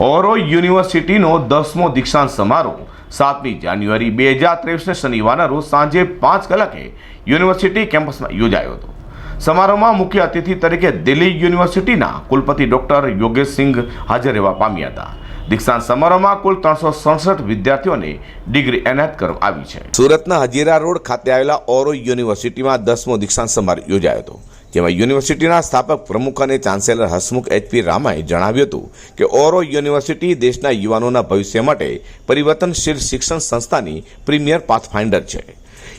ઓરો યુનિવર્સિટીનો દસમો દીક્ષાંત સમારોહ સાતમી જાન્યુઆરી બે હજાર ત્રેવીસને શનિવારના રોજ સાંજે પાંચ કલાકે યુનિવર્સિટી કેમ્પસમાં યોજાયો હતો. સમારોહમાં મુખ્ય અતિથિ તરીકે દિલ્હી યુનિવર્સિટીના કુલપતિ ડોક્ટર યોગેશ સિંઘ હાજર રહેવા પામ્યા હતા. દીક્ષાંત સમારોહમાં કુલ ત્રણસો સડસઠ વિદ્યાર્થીઓને ડિગ્રી એનાયત કરવામાં આવી છે. સુરતના હજીરા રોડ ખાતે આવેલા ઓરો યુનિવર્સિટીમાં દસમો દીક્ષાંત સમારોહ યોજાયો હતો. જેમાં યુનિવર્સિટીના સ્થાપક પ્રમુખ અને ચાન્સેલર હસમુખ એચપી રામાએ જણાવ્યું હતું કે ઓરો યુનિવર્સિટી દેશના યુવાનોના ભવિષ્ય માટે પરિવર્તનશીલ શિક્ષણ સંસ્થાની પ્રીમિયર પાથફાઇન્ડર છે.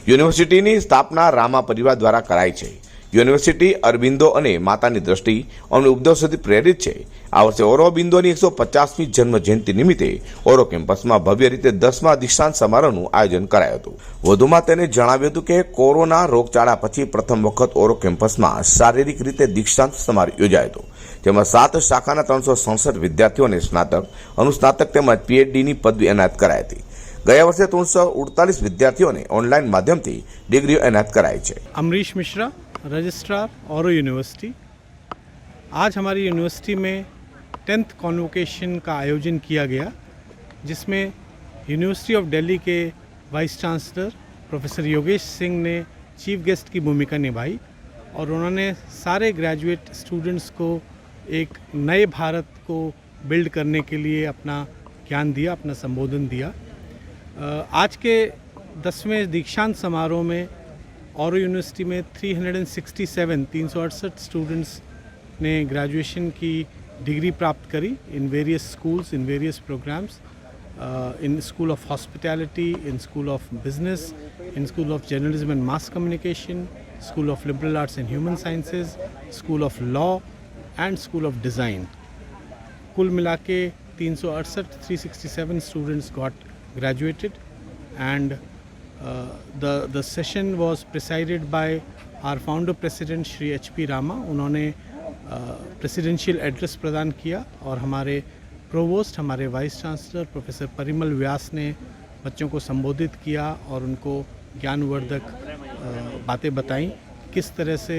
યુનિવર્સિટીની સ્થાપના રામા પરિવાર દ્વારા કરાઈ છે. યુનિવર્સિટી અરબિંદો અને માતાની દ્રષ્ટિ અમને ઉપદેશોથી પ્રેરિત છે. આ વર્ષે ઓરોબિંદોની એકસો પચાસમી જન્મજયંતિ નિમિત્તે ઓરો કેમ્પસમાં ભવ્ય રીતે દસમા દીક્ષાંત સમારોહનું આયોજન કરાયું હતું. વધુમાં તેને જણાવ્યું હતું કે કોરોના રોગચાળા પછી પ્રથમ વખત ઓરો કેમ્પસમાં શારીરિક રીતે દીક્ષાંત સમારોહ યોજાયો હતો. જેમાં સાત શાખાના ત્રણસો સડસઠ વિદ્યાર્થીઓને સ્નાતક, અનુસ્નાતક તેમજ પીએચડીની પદવી એનાયત કરાઈ હતી. ગયા વર્ષે ત્રણસો ઉડતાલીસ વિદ્યાર્થીઓને ઓનલાઈન માધ્યમથી ડિગ્રીઓ એનાયત કરાઈ છે. અમરીશ મિશ્રા रजिस्ट्रार और यूनिवर्सिटी। आज हमारी यूनिवर्सिटी में टेंथ कॉन्वोकेशन का आयोजन किया गया, जिसमें यूनिवर्सिटी ऑफ़ दिल्ली के vice chancellor professor Yogesh Singh ने चीफ गेस्ट की भूमिका निभाई और उन्होंने सारे ग्रेजुएट स्टूडेंट्स को एक नए भारत को बिल्ड करने के लिए अपना ज्ञान दिया, अपना संबोधन दिया। आज के दसवें दीक्षांत समारोह में औरो यूनिवर्सिटी में 367 तीन सौ अड़सठ स्टूडेंट्स ने ग्रेजुएशन की डिग्री प्राप्त करी in various schools in various programs in school of hospitality in school of business in school of journalism and mass communication school of liberal arts and human sciences school of law and school of design कुल मिला के तीन सौ अड़सठ three sixty seven students got graduated and uh, the the session was presided by our founder Shri H P Rama उन्होंने presidential address प्रदान किया और हमारे प्रोवोस्ट हमारे vice chancellor professor Parimal Vyas ने बच्चों को संबोधित किया और उनको ज्ञानवर्धक बातें बताईं। किस तरह से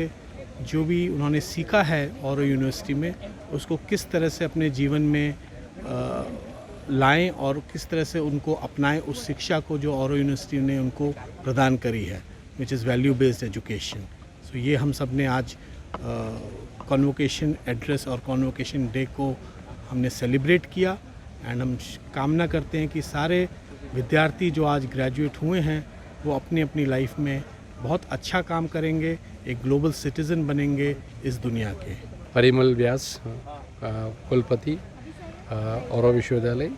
जो भी उन्होंने सीखा है और यूनिवर्सिटी में उसको किस तरह से अपने जीवन में अ, लाएँ और किस तरह से उनको अपनाएँ, उस शिक्षा को जो और यूनिवर्सिटी ने उनको प्रदान करी है which is value based education so ये हम सबने आज कॉन्वोकेशन एड्रेस और कॉन्वोकेशन डे को हमने सेलिब्रेट किया एंड हम कामना करते हैं कि सारे विद्यार्थी जो आज ग्रेजुएट हुए हैं, वो अपनी अपनी लाइफ में बहुत अच्छा काम करेंगे, एक ग्लोबल सिटीज़न बनेंगे इस दुनिया के। परिमल व्यास कुलपति। ઓરો વિશ્વવિદ્યાલય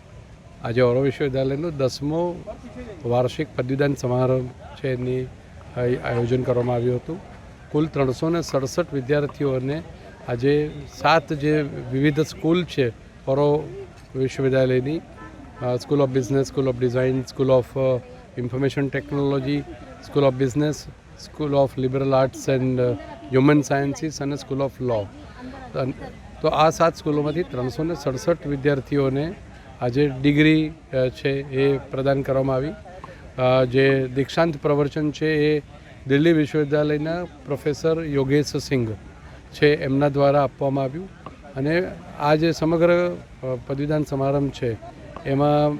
આજે ઓરો વિશ્વવિદ્યાલયનો દસમો વાર્ષિક પદવીદાન સમારંભ છે એની આયોજન કરવામાં આવ્યું હતું કુલ ત્રણસો ને સડસઠ વિદ્યાર્થીઓને આજે સાત જે વિવિધ સ્કૂલ છે Auro વિશ્વવિદ્યાલયની school of business school of design school of information technology school of business school of liberal arts and human sciences અને સ્કૂલ ઓફ લો તો આ સાત સ્કૂલોમાંથી ત્રણસો ને સડસઠ વિદ્યાર્થીઓને આજે ડિગ્રી છે એ પ્રદાન કરવામાં આવી. જે દીક્ષાંત પ્રવચન છે એ દિલ્હી વિશ્વવિદ્યાલયના પ્રોફેસર યોગેશ સિંઘ છે એમના દ્વારા આપવામાં આવ્યું. અને આ જે સમગ્ર પદવીદાન સમારંભ છે, એમાં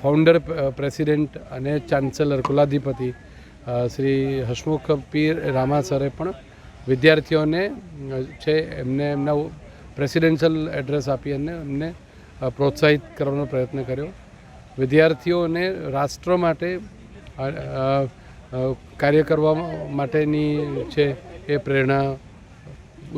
ફાઉન્ડર પ્રેસિડેન્ટ અને ચાન્સેલર કુલાધિપતિ શ્રી હસમુખ પીર રામા સરે પણ વિદ્યાર્થીઓને છે એમને એમના પ્રેસિડેન્શિયલ એડ્રેસ આપી અને એમને પ્રોત્સાહિત કરવાનો પ્રયત્ન કર્યો. વિદ્યાર્થીઓને રાષ્ટ્ર માટે કાર્ય કરવા માટેની છે એ પ્રેરણા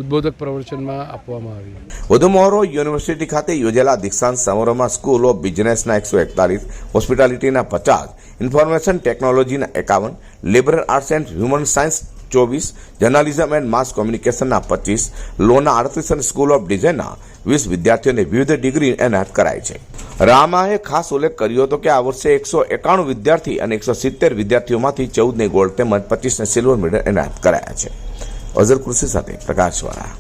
ઉદ્બોધક પ્રવચનમાં આપવામાં આવી. વધુ મોહરો યુનિવર્સિટી ખાતે યોજેલા દીક્ષાંત સમારોહમાં સ્કૂલ ઓફ બિઝનેસના એકસો એકતાલીસ, હોસ્પિટાલિટીના પચાસ, ઇન્ફોર્મેશન ટેકનોલોજીના એકાવન liberal arts and human science ચોવીસ જર્નાલિઝમ એન્ડ માસ કોમ્યુનિકેશનના પચીસ લોના અડત્રીસ અને સ્કૂલ ઓફ ડિઝાઇનના વીસ વિદ્યાર્થીઓને વિવિધ ડિગ્રી એનાયત કરાઈ છે. રામાએ ખાસ ઉલ્લેખ કર્યો હતો કે આ વર્ષે એકસો એકાણું વિદ્યાર્થી અને એકસો સિત્તેર વિદ્યાર્થીઓમાંથી ચૌદને ગોલ્ડ તેમજ પચીસને સિલ્વર મેડલ એનાયત કરાયા છે. અઝર કૃષિ સાથે પ્રકાશવાળા.